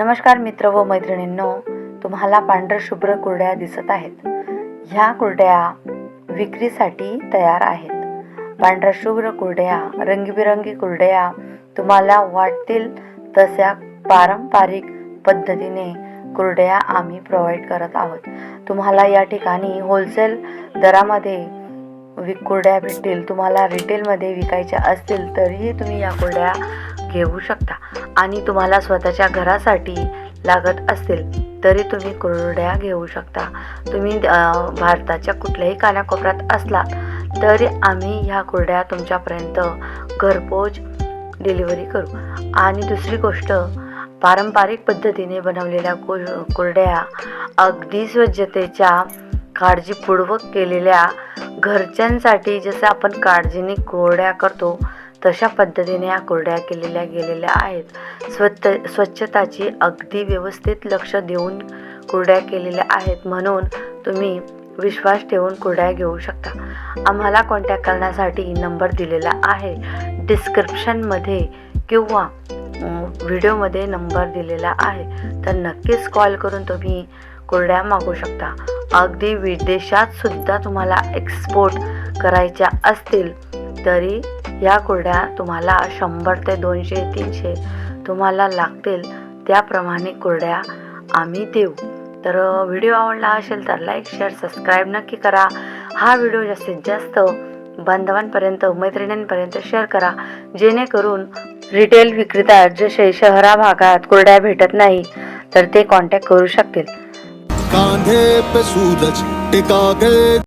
नमस्कार मित्र व मैत्रिणींनो तुम्हाला पांढर शुभ्र कुरड्या दिसत आहेत. ह्या कुरड्या विक्रीसाठी तयार आहेत. पांढऱ्या शुभ्र कुरड्या रंगीबिरंगी कुरड्या तुम्हाला वाटतील तशा पारंपरिक पद्धतीने कुरड्या आम्ही प्रोव्हाइड करत आहोत. तुम्हाला या ठिकाणी होलसेल दरामध्ये विक कुरड्या भेटतील तुम्हाला रिटेलमध्ये विकायच्या असतील तरीही तुम्ही या कुरड्या घेऊ शकता. आणि तुम्हाला स्वतःच्या घरासाठी लागत असतील तरी तुम्ही कुरड्या घेऊ शकता. तुम्ही भारताच्या कुठल्याही कानाकोपऱ्यात असला तरी आम्ही ह्या कुरड्या तुमच्यापर्यंत घरपोच डिलिव्हरी करू. आणि दुसरी गोष्ट पारंपरिक पद्धतीने बनवलेल्या कु कुरड्या अगदी स्वच्छतेच्या काळजीपूर्वक केलेल्या घरच्यांसाठी जसं आपण काळजीने कुरड्या करतो तशा पद्धतीने या कुरड्या केलेल्या गेलेल्या आहेत. स्वच्छ स्वच्छताची अगदी व्यवस्थित लक्ष देऊन कुरड्या केलेल्या आहेत म्हणून तुम्ही विश्वास ठेवून कुरड्या घेऊ शकता. आम्हाला कॉन्टॅक्ट करण्यासाठी नंबर दिलेला आहे. डिस्क्रिप्शनमध्ये किंवा व्हिडिओमध्ये नंबर दिलेला आहे. तर नक्कीच कॉल करून तुम्ही कुरड्या मागू शकता. अगदी विदेशात सुद्धा तुम्हाला एक्सपोर्ट करायच्या असतील तरी या कुरड्या तुम्हाला शंभर ते दोनशे तीनशे तुम्हाला लागतील. त्याप्रमाणे कुरड्या आम्ही देऊ. तर व्हिडिओ आवडला असेल तर लाईक शेअर सबस्क्राईब नक्की करा. हा व्हिडिओ जास्तीत जास्त बांधवांपर्यंत मैत्रिणींपर्यंत शेअर करा. जेणेकरून रिटेल विक्रेता जसे शहरा भागात कुरड्या भेटत नाही तर ते कॉन्टॅक्ट करू शकतील.